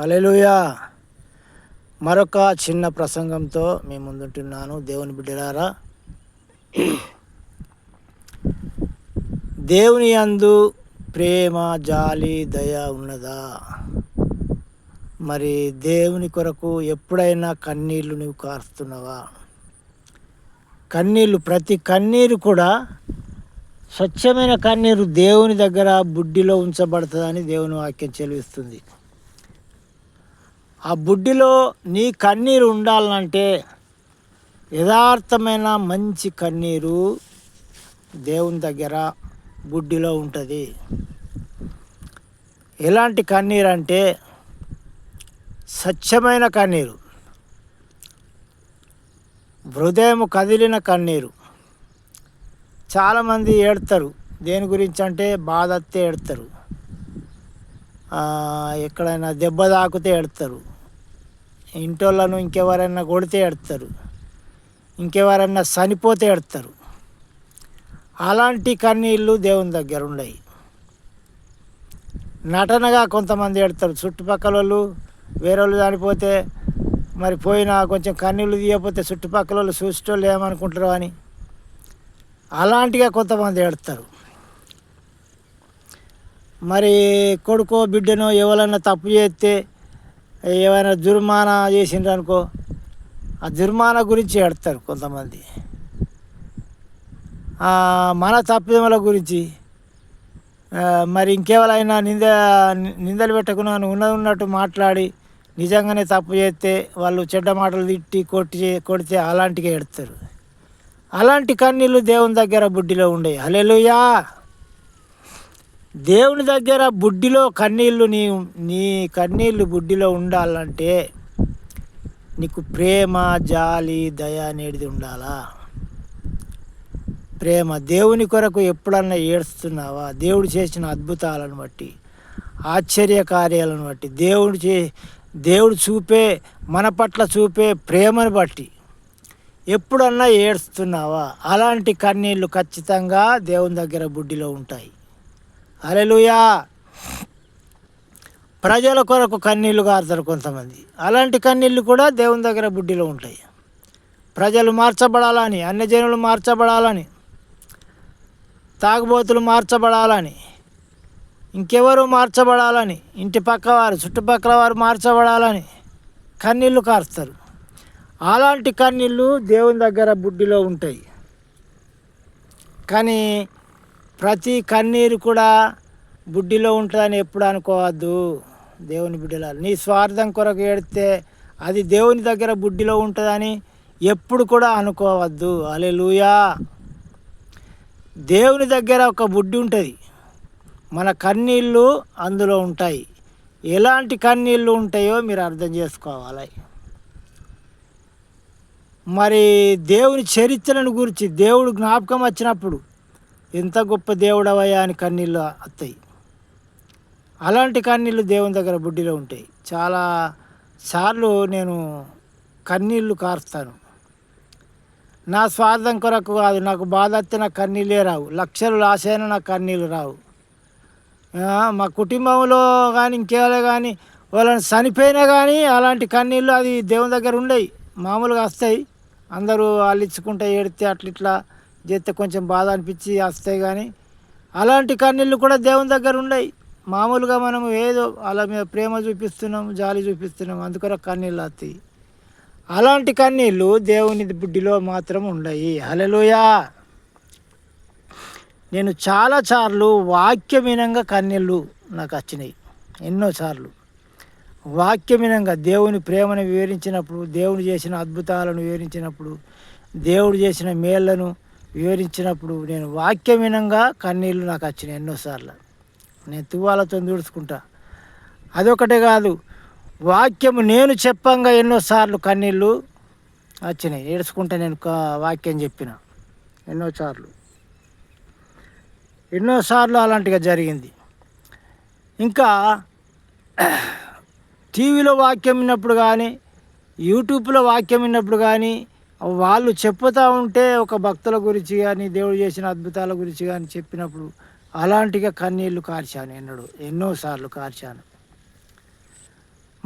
హల్లెలూయా. మరొక చిన్న ప్రసంగంతో మీ ముందుంటున్నాను దేవుని బిడ్డలారా. దేవుని అందు ప్రేమ జాలి దయ ఉన్నదా? మరి దేవుని కొరకు ఎప్పుడైనా కన్నీళ్ళు నువ్వు కారుస్తున్నావా? కన్నీళ్ళు ప్రతి కన్నీరు కూడా స్వచ్ఛమైన కన్నీరు దేవుని దగ్గర బుడ్డిలో ఉంచబడుతుందని దేవుని వాక్యం చెలివిస్తుంది ఆ బుడ్డిలో నీ కన్నీరు ఉండాలంటే యథార్థమైన మంచి కన్నీరు దేవుని దగ్గర బుడ్డిలో ఉంటుంది. ఎలాంటి కన్నీరు అంటే స్వచ్ఛమైన కన్నీరు. హృదయం కదిలిన కన్నీరు. చాలామంది ఏడతారు. దేని గురించి అంటే బాధ ఏడతారు. ఎక్కడైనా దెబ్బ తాకితే ఏడతారు. ఇంటోళ్ళను ఇంకెవరైనా కొడితే ఎడతారు ఇంకెవరైనా చనిపోతే ఎడతారు అలాంటి కన్నీళ్ళు దేవుని దగ్గర ఉన్నాయి నటనగా కొంతమంది ఎడతారు చుట్టుపక్కల వాళ్ళు వేరే వాళ్ళు చనిపోతే మరి పోయినా కొంచెం కన్నీళ్ళు తీయకపోతే చుట్టుపక్కల వాళ్ళు చూసేటోళ్ళు ఏమనుకుంటారు అని అలాంటిగా కొంతమంది ఎడతారు మరి కొడుకో బిడ్డనో ఎవరైనా తప్పు చేస్తే ఏమైనా జుర్మానా చేసిండ్రు అనుకో ఆ జుర్మానా గురించి ఎడతారు కొంతమంది. మన తప్పిదముల గురించి మరి ఇంకేవలైనా నింద నిందలు పెట్టకుండా ఉన్నది ఉన్నట్టు మాట్లాడి నిజంగానే తప్పు చేస్తే వాళ్ళు చెడ్డ మాటలు తిట్టి కొట్టి కొడితే అలాంటిగా ఎడతారు అలాంటి కన్నీళ్ళు దేవుని దగ్గర బుడ్డిలో ఉండేవి అలెలుయా దేవుని దగ్గర బుడ్డిలో కన్నీళ్ళు నీ నీ కన్నీళ్ళు బుడ్డిలో ఉండాలంటే నీకు ప్రేమ జాలి దయ అనేది ఉండాలా? ప్రేమ దేవుని కొరకు ఎప్పుడన్నా ఏడుస్తున్నావా? దేవుడు చేసిన అద్భుతాలను బట్టి ఆశ్చర్య కార్యాలను బట్టి దేవుడు చే దేవుడు చూపే మన పట్ల చూపే ప్రేమను బట్టి ఎప్పుడన్నా ఏడుస్తున్నావా? అలాంటి కన్నీళ్ళు ఖచ్చితంగా దేవుని దగ్గర బుడ్డిలో ఉంటాయి. అలెలుయా ప్రజల కొరకు కన్నీళ్ళు కారుతారు కొంతమంది. అలాంటి కన్నీళ్ళు కూడా దేవుని దగ్గర బుడ్డిలో ఉంటాయి. ప్రజలు మార్చబడాలని అన్యజనులు మార్చబడాలని తాగుబోతులు మార్చబడాలని ఇంకెవరు మార్చబడాలని ఇంటి పక్క వారు చుట్టుపక్కల వారు మార్చబడాలని కన్నీళ్ళు కారుస్తారు. అలాంటి కన్నీళ్ళు దేవుని దగ్గర బుడ్డిలో ఉంటాయి. కానీ ప్రతి కన్నీరు కూడా బుడ్డిలో ఉంటుందని ఎప్పుడు అనుకోవద్దు దేవుని బిడ్డల నీ స్వార్థం కొరకు ఏడితే అది దేవుని దగ్గర బుడ్డిలో ఉంటుందని ఎప్పుడు కూడా అనుకోవద్దు. అలెలుయా దేవుని దగ్గర ఒక బుడ్డి ఉంటుంది. మన కన్నీళ్ళు అందులో ఉంటాయి. ఎలాంటి కన్నీళ్ళు ఉంటాయో మీరు అర్థం చేసుకోవాలి. మరి దేవుని చరిత్రను గురించి దేవుడు జ్ఞాపకం వచ్చినప్పుడు ఎంత గొప్ప దేవుడవయ్యా అని కన్నీళ్ళు వస్తాయి అలాంటి కన్నీళ్ళు దేవుని దగ్గర బుడ్డిలో ఉంటాయి. చాలా సార్లు నేను కన్నీళ్ళు కారుస్తాను. నా స్వార్థం కొరకు కాదు నాకు బాధ వస్తే నాకు కన్నీళ్ళే రావు. లక్షలు లాస్ నాకు కన్నీళ్ళు రావు. మా కుటుంబంలో కానీ ఇంకేవాళ్ళే కానీ వాళ్ళని చనిపోయినా కానీ అలాంటి కన్నీళ్ళు అది దేవుని దగ్గర ఉండవు మామూలుగా వస్తాయి. అందరూ వాళ్ళు ఇచ్చుకుంటే ఏడితే అట్లా ఇట్లా చేస్తే కొంచెం బాధ అనిపించి వస్తాయి కానీ అలాంటి కన్నీళ్ళు కూడా దేవుని దగ్గర ఉన్నాయి మామూలుగా మనం ఏదో అలా మీద ప్రేమ చూపిస్తున్నాం జాలి చూపిస్తున్నాం అందుకొరకు కన్నీళ్ళు వస్తాయి. అలాంటి కన్నీళ్ళు దేవుని బుడ్డిలో మాత్రం ఉండయి. హల్లెలూయా. నేను చాలా సార్లు వాక్యమీనంగా కన్నీళ్ళు నాకు వచ్చినాయి. ఎన్నోసార్లు వాక్యమీనంగా దేవుని ప్రేమను వివరించినప్పుడు దేవుడు చేసిన అద్భుతాలను వివరించినప్పుడు దేవుడు చేసిన మేళ్ళను వివరించినప్పుడు నేను వాక్యమీనంగా కన్నీళ్ళు నాకు వచ్చినాయి ఎన్నోసార్లు. నేను తువ్వాలతో తుడుచుకుంటా. అదొకటే కాదు వాక్యము నేను చెప్పంగా ఎన్నోసార్లు కన్నీళ్ళు వచ్చినాయి. ఏడ్చుకుంటా నేను వాక్యం చెప్పిన ఎన్నోసార్లు. ఎన్నోసార్లు అలాంటిగా జరిగింది. ఇంకా టీవీలో వాక్యం విన్నప్పుడు కానీ యూట్యూబ్లో వాక్యం విన్నప్పుడు కానీ వాళ్ళు చెప్పుతూ ఉంటే ఒక భక్తుల గురించి కానీ దేవుడు చేసిన అద్భుతాల గురించి కానీ చెప్పినప్పుడు అలాంటిగా కన్నీళ్ళు కార్చాను ఎన్నడు ఎన్నోసార్లు కార్చాను.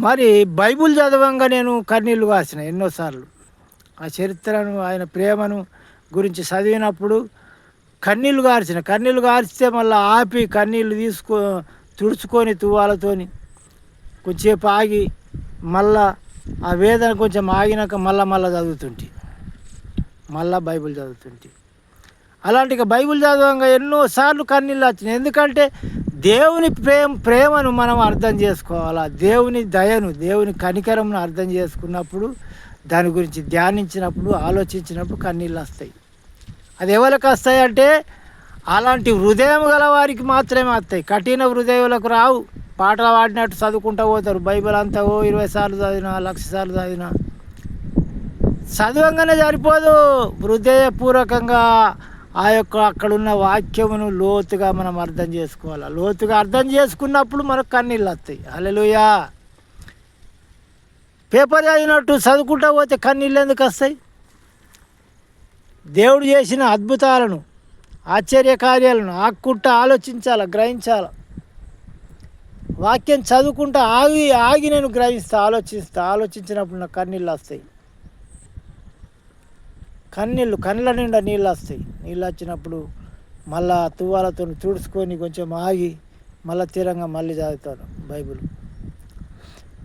మరి బైబుల్ చదవంగా నేను కన్నీళ్ళు కాసిన ఎన్నోసార్లు. ఆ చరిత్రను ఆయన ప్రేమను గురించి చదివినప్పుడు కన్నీళ్ళు కార్చిన. కన్నీళ్ళు కార్చితే మళ్ళీ ఆపి కన్నీళ్ళు తీసుకో తుడుచుకొని తువ్వాలతోని కొంచెంసేపు ఆగి మళ్ళా ఆ వేదన కొంచెం ఆగినాక మళ్ళా మళ్ళా చదువుతుంటే. మళ్ళా బైబిల్ చదువుతుంటే. అలాంటి ఇక బైబిల్ చదవంగా ఎన్నోసార్లు కన్నీళ్ళు వచ్చినాయి. ఎందుకంటే దేవుని ప్రేమ ప్రేమను మనం అర్థం చేసుకోవాలా? దేవుని దయను దేవుని కనికరంను అర్థం చేసుకున్నప్పుడు దాని గురించి ధ్యానించినప్పుడు ఆలోచించినప్పుడు కన్నీళ్ళు వస్తాయి. అది ఎవరికి వస్తాయి అంటే అలాంటి హృదయం గల వారికి మాత్రమే వస్తాయి. కఠిన హృదయాలకు రావు. పాటలు పాడినట్టు చదువుకుంటూ పోతారు. బైబిల్ అంతా ఓ ఇరవై సార్లు చదివినా లక్ష సార్లు చదివినా. చదవంగానే సరిపోదు. హృదయపూర్వకంగా ఆ యొక్క అక్కడున్న వాక్యమును లోతుగా మనం అర్థం చేసుకోవాలి. లోతుగా అర్థం చేసుకున్నప్పుడు మనకు కన్నీళ్ళు వస్తాయి. అలెలుయా పేపర్ చదివినట్టు చదువుకుంటా పోతే కన్నీళ్ళు ఎందుకు వస్తాయి? దేవుడు చేసిన అద్భుతాలను ఆశ్చర్య కార్యాలను ఆక్కుంటా ఆలోచించాల గ్రహించాల? వాక్యం చదువుకుంటా ఆగి ఆగి నేను గ్రహిస్తా ఆలోచిస్తా ఆలోచించినప్పుడు నాకు కన్నీళ్ళు వస్తాయి. కన్నీళ్ళు కళ్ళ నిండా నీళ్ళు వస్తాయి నీళ్ళు వచ్చినప్పుడు మళ్ళా తువ్వాలతో తుడుచుకొని కొంచెం ఆగి మళ్ళీ తీరంగా మళ్ళీ చదువుతాను బైబిల్.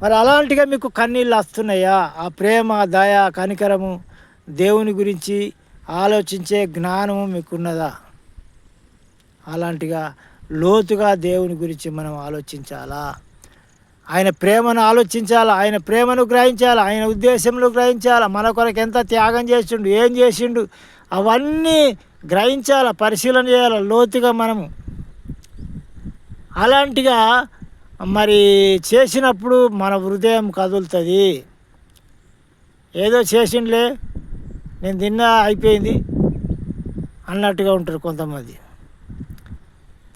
మరి అలాంటిగా మీకు కన్నీళ్ళు వస్తున్నాయా? ఆ ప్రేమ దయ కనికరము దేవుని గురించి ఆలోచించే జ్ఞానము మీకున్నదా? అలాంటిగా లోతుగా దేవుని గురించి మనం ఆలోచించాలా? ఆయన ప్రేమను ఆలోచించాలా? ఆయన ప్రేమను గ్రహించాలి? ఆయన ఉద్దేశంలో గ్రహించాలా? మన కొరకు ఎంత త్యాగం చేసిండు? ఏం చేసిండు? అవన్నీ గ్రహించాలా? పరిశీలన చేయాలి? లోతుగా మనము. అలాంటిగా మరి చేసినప్పుడు మన హృదయం కదులుతుంది. ఏదో చేసిండ్లే నేను తిన్నా అయిపోయింది అన్నట్టుగా ఉంటారు కొంతమంది.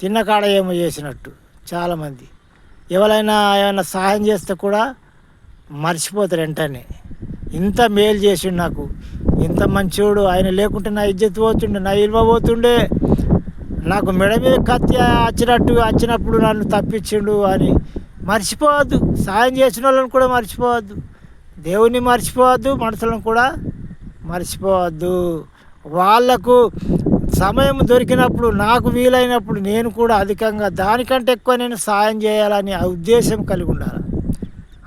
తిన్న కాడ ఏమో చేసినట్టు చాలామంది. ఎవరైనా ఏమైనా సహాయం చేస్తే కూడా మర్చిపోతారు వెంటనే. ఇంత మేలు చేసిండు నాకు. ఇంత మంచోడు. ఆయన లేకుంటే నా ఇజ్జత్ పోతుండే నా విలువ పోతుండే. నాకు మెడ మీద కత్తి వచ్చినట్టు వచ్చినప్పుడు నన్ను తప్పించిండు అని మర్చిపోవద్దు. సాయం చేసిన వాళ్ళని కూడా మర్చిపోవద్దు. దేవుని మర్చిపోవద్దు మనుషులను కూడా మర్చిపోవద్దు. వాళ్ళకు సమయం దొరికినప్పుడు నాకు వీలైనప్పుడు నేను కూడా అధికంగా దానికంటే ఎక్కువ నేను సాయం చేయాలని ఆ ఉద్దేశం కలిగి ఉండాలి.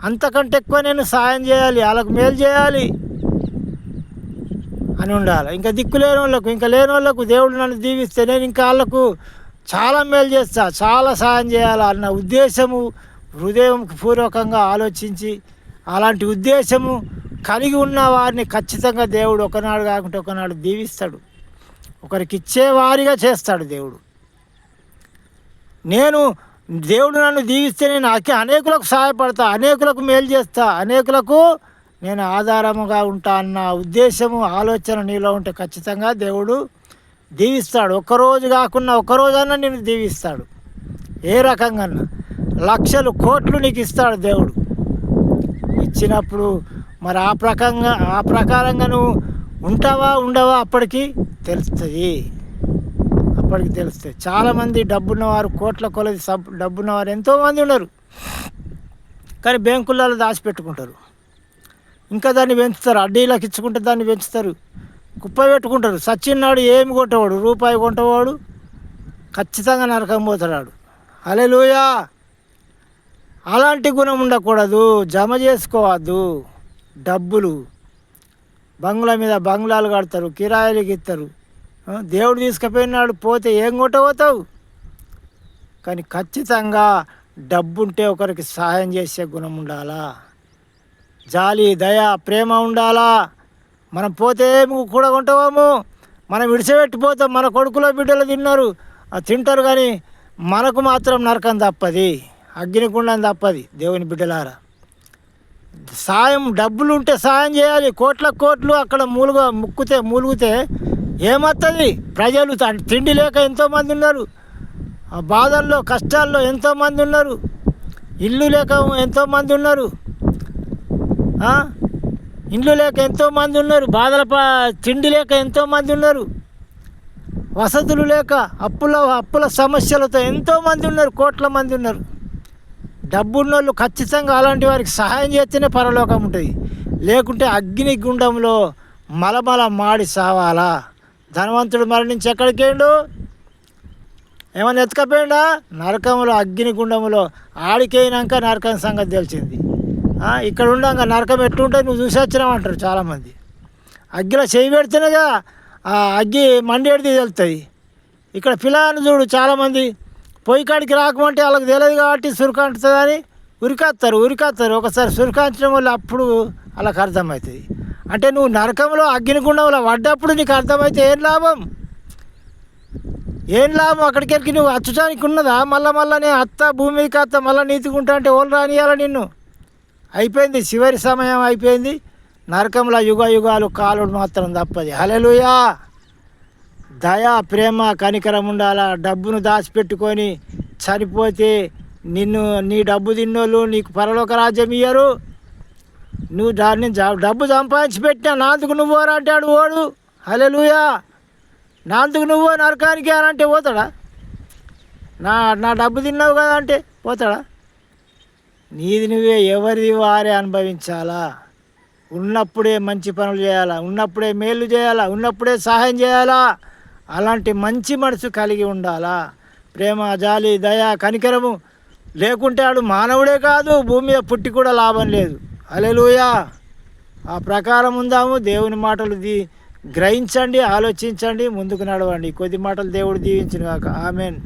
అంతకంటే ఎక్కువ నేను సాయం చేయాలి వాళ్ళకు మేలు చేయాలి అని ఉండాలి. ఇంకా దిక్కు లేని వాళ్ళకు ఇంకా లేని వాళ్ళకు దేవుడు నన్ను దీవిస్తే నేను ఇంకా వాళ్ళకు చాలా మేలు చేస్తా చాలా సాయం చేయాలి అన్న ఉద్దేశము హృదయం పూర్వకంగా ఆలోచించి అలాంటి ఉద్దేశము కలిగి ఉన్న వారిని ఖచ్చితంగా దేవుడు ఒకనాడు కాకుండా ఒకనాడు దీవిస్తాడు. ఒకరికి ఇచ్చేవారిగా చేస్తాడు దేవుడు. నేను దేవుడు నన్ను దీవిస్తే నేను అనేకులకు సహాయపడతా అనేకులకు మేలు చేస్తా అనేకులకు నేను ఆధారముగా ఉంటా అన్న ఉద్దేశము ఆలోచన నీలో ఉంటే ఖచ్చితంగా దేవుడు దీవిస్తాడు. ఒక్కరోజు కాకుండా ఒక్కరోజన్నా నేను దీవిస్తాడు. ఏ రకంగా లక్షలు కోట్లు నీకు ఇస్తాడు దేవుడు. ఇచ్చినప్పుడు మరి ఆ ప్రకంగా ఆ ప్రకారంగా నువ్వు ఉంటావా ఉండవా అప్పటికి? తెలుస్తుంది. అప్పటికి తెలుస్తుంది. చాలామంది డబ్బున్నవారు కోట్ల కొలది సబ్ డబ్బున్నవారు ఎంతోమంది ఉన్నారు. కానీ బ్యాంకులలో దాచిపెట్టుకుంటారు. ఇంకా దాన్ని పెంచుతారు. అడ్డీలకు ఇచ్చుకుంటే దాన్ని పెంచుతారు. కుప్ప పెట్టుకుంటారు. సచిన్ నాడు ఏమి కొంటవాడు రూపాయి కొంటవాడు? ఖచ్చితంగా నరకం పోతాడు అలెలుయా అలాంటి గుణం ఉండకూడదు. జమ చేసుకోవద్దు. డబ్బులు. బంగ్లా మీద బంగ్లాలు కడతారు కిరాయిలకి ఇస్తారు దేవుడు తీసుకుపోయినాడు పోతే ఏం కొట్టబోతావు? కానీ ఖచ్చితంగా డబ్బుంటే ఒకరికి సహాయం చేసే గుణం ఉండాలా? జాలి దయ ప్రేమ ఉండాలా? మనం పోతే కూడా కొంటాము? మనం విడిచిపెట్టిపోతాం మన కొడుకులో బిడ్డలు తిన్నారు తింటారు కానీ మనకు మాత్రం నరకం తప్పది అగ్నికుండం తప్పది దేవుని బిడ్డలారా. సాయం డబ్బులు ఉంటే సాయం చేయాలి. కోట్ల కోట్లు అక్కడ మూలుగా ముక్కుతే మూలుగితే ఏమవుతుంది ప్రజలు త- తిండి లేక ఎంతోమంది ఉన్నారు. ఆ బాధల్లో కష్టాల్లో ఎంతోమంది ఉన్నారు. ఇల్లు లేక ఎంతోమంది ఉన్నారు. ఇల్లు ఇండ్లు లేక ఎంతోమంది ఉన్నారు. బాధల తిండి లేక ఎంతోమంది ఉన్నారు. వసతులు లేక అప్పుల అప్పుల సమస్యలతో ఎంతోమంది ఉన్నారు. కోట్ల మంది ఉన్నారు. డబ్బున్నోళ్ళు ఖచ్చితంగా అలాంటి వారికి సహాయం చేస్తేనే పరలోకం ఉంటుంది. లేకుంటే అగ్ని గుండంలో మలమల మాడి సావాలా? ధనవంతుడు మరణించి ఎక్కడికి వెళ్ళు ఏమన్నా ఎత్తుకపోయిండా? నరకంలో అగ్ని గుండంలో ఆడికైనాక నరకం సంగతి తెలిసింది. ఇక్కడ ఉండగా నరకం ఎట్లుంటుంది నువ్వు చూసి వచ్చినావు అంటారు చాలామంది. అగ్గిలో చేయి పెడితేనేగా ఆ అగ్గి మండేడిది తెలుస్తుంది ఇక్కడ పిల్లలను చూడు చాలామంది పొయ్యి కాడికి రాకమంటే వాళ్ళకి తెలియదు కాబట్టి సురుకంటుందని ఉరికొస్తారు ఉరికొస్తారు ఒకసారి సురుకాంచడం వల్ల అప్పుడు వాళ్ళకి అర్థమవుతుంది. అంటే నువ్వు నరకంలో అగ్నిగుండంలో పడ్డప్పుడు నీకు అర్థమైతే ఏం లాభం? ఏం లాభం? అక్కడికి వెళ్ళి నువ్వు అచ్చుటానికి ఉన్నదా? మళ్ళా మళ్ళా నేను అత్త భూమి మీదకి అత్త మళ్ళీ నీతికుంటా అంటే ఓళ్ళు రానియాల నిన్ను? అయిపోయింది. చివరి సమయం అయిపోయింది. నరకంలో యుగ యుగాలు కాలుడు మాత్రం తప్పది. హలెలుయా దయా ప్రేమ కనికరం ఉండాలా? డబ్బును దాచిపెట్టుకొని చనిపోతే నిన్ను నీ డబ్బు తిన్నోళ్ళు నీకు పరలోక రాజ్యం ఇయ్యరు. నువ్వు దాన్ని డబ్బు సంపాదించి పెట్టినా నాందుకు నువ్వు అంటాడు ఓడు హలెలుయా నాందుకు నువ్వు నరకానికి అని అంటే పోతాడా? నా నా డబ్బు తిన్నావు కదా అంటే పోతాడా? నీది నువ్వే ఎవరిది వారే అనుభవించాలా? ఉన్నప్పుడే మంచి పనులు చేయాలా? ఉన్నప్పుడే మేలు చేయాలా? ఉన్నప్పుడే సహాయం చేయాలా? అలాంటి మంచి మనసు కలిగి ఉండాలా? ప్రేమ జాలి దయ కనికరము లేకుంటే ఆడు మానవుడే కాదు భూమి మీద పుట్టి కూడా లాభం లేదు. అలెలుయా ఆ ప్రకారం ఉందాము. దేవుని మాటలు దీ గ్రహించండి ఆలోచించండి ముందుకు నడవండి. కొద్ది మాటలు దేవుడు దీవించిన కాక ఆమెన్.